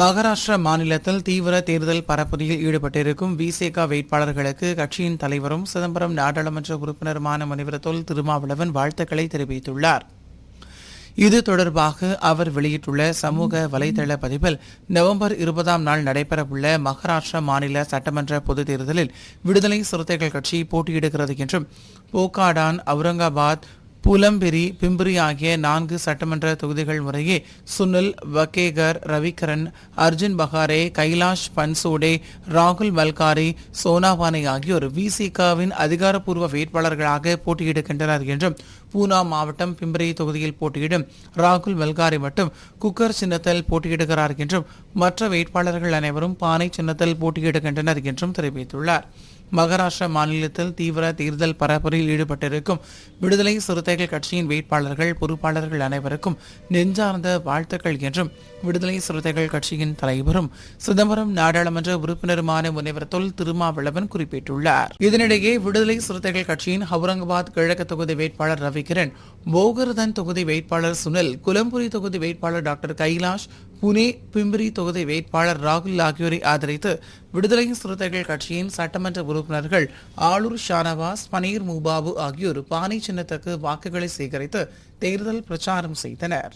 மகாராஷ்டிரா மாநிலத்தில் தீவிர தேர்தல் பரப்புரையில் ஈடுபட்டிருக்கும் விசேகா வேட்பாளர்களுக்கு கட்சியின் தலைவரும் சிதம்பரம் நாடாளுமன்ற உறுப்பினருமான முனைவர் தொல் திருமாவளவன் வாழ்த்துக்களை தெரிவித்துள்ளார். இது தொடர்பாக அவர் வெளியிட்டுள்ள சமூக வலைதள பதிவில் நவம்பர் இருபதாம் நாள் நடைபெறவுள்ள மகாராஷ்டிரா மாநில சட்டமன்ற பொதுத் தேர்தலில் விடுதலை சிறுத்தைகள் கட்சி போட்டியிடுகிறது என்றும் போக்காடான் அவுரங்காபாத் புலம்பெரி பிம்பிரி ஆகிய நான்கு சட்டமன்ற தொகுதிகள் முறையே சுனில் வக்கேகர் ரவிகரன் அர்ஜுன் பகாரே கைலாஷ் பன்சோடே ராகுல் மல்காரி சோனாவானே ஆகியோர் விசிகாவின் அதிகாரப்பூர்வ வேட்பாளர்களாக போட்டியிடுகின்றனர் என்றும் பூனா மாவட்டம் பிம்பரி தொகுதியில் போட்டியிடும் ராகுல் மல்காரி மட்டும் குக்கர் சின்னத்தில் போட்டியிடுகிறார் என்றும் மற்ற வேட்பாளர்கள் அனைவரும் பானை சின்னத்தில் போட்டியிடுகின்றனர் என்றும் தெரிவித்துள்ளார். மகாராஷ்டிரா மாநிலத்தில் தீவிர தேர்தல் பரப்புரையில் ஈடுபட்டிருக்கும் விடுதலை சிறுத்தைகள் கட்சியின் வேட்பாளர்கள் பொறுப்பாளர்கள் அனைவருக்கும் நெஞ்சார்ந்த வாழ்த்துக்கள் என்றும் விடுதலை சிறுத்தைகள் கட்சியின் தலைவரும் சிதம்பரம் நாடாளுமன்ற உறுப்பினருமான முனைவர் தொல் திருமாவளவன் குறிப்பிட்டுள்ளார். இதனிடையே விடுதலை சிறுத்தைகள் கட்சியின் ஹவுரங்காபாத் கிழக்கு தொகுதி வேட்பாளர் ரவி ரவிகிரண் போகர்தன் தொகுதி வேட்பாளர் சுனில் குலம்புரி தொகுதி வேட்பாளர் டாக்டர் கைலாஷ் புனே பிம்பிரி தொகுதி வேட்பாளர் ராகுல் ஆகியோரை ஆதரித்து விடுதலை சிறுத்தைகள் கட்சியின் சட்டமன்ற உறுப்பினர்கள் ஆளூர் ஷானவாஸ் பனீர் மூபாபு ஆகியோர் பானை சின்னத்துக்கு வாக்குகளை சேகரித்து தேர்தல் பிரச்சாரம் செய்தனர்.